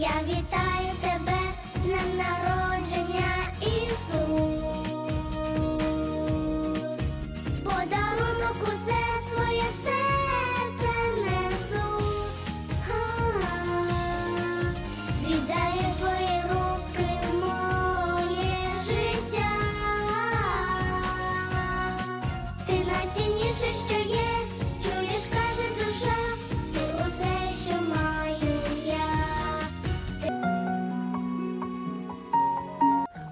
Я вітаю тебе з днем народження, Ісус. Подарунок усе своє серце несу. А, Віддаю твої руки моє життя. Ти найцінніше, що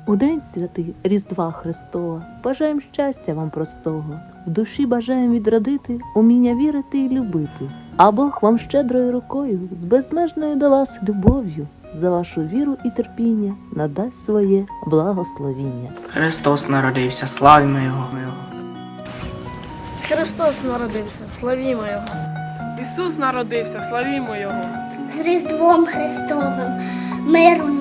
У день святий Різдва Христова бажаєм щастя вам простого, в душі бажаєм відродити уміння вірити і любити. А Бог вам щедрою рукою, з безмежною до вас любов'ю, за вашу віру і терпіння надасть своє благословіння. Христос народився, славімо Його. Христос народився, славімо Його. Ісус народився, славімо Його. З Різдвом Христовим, миру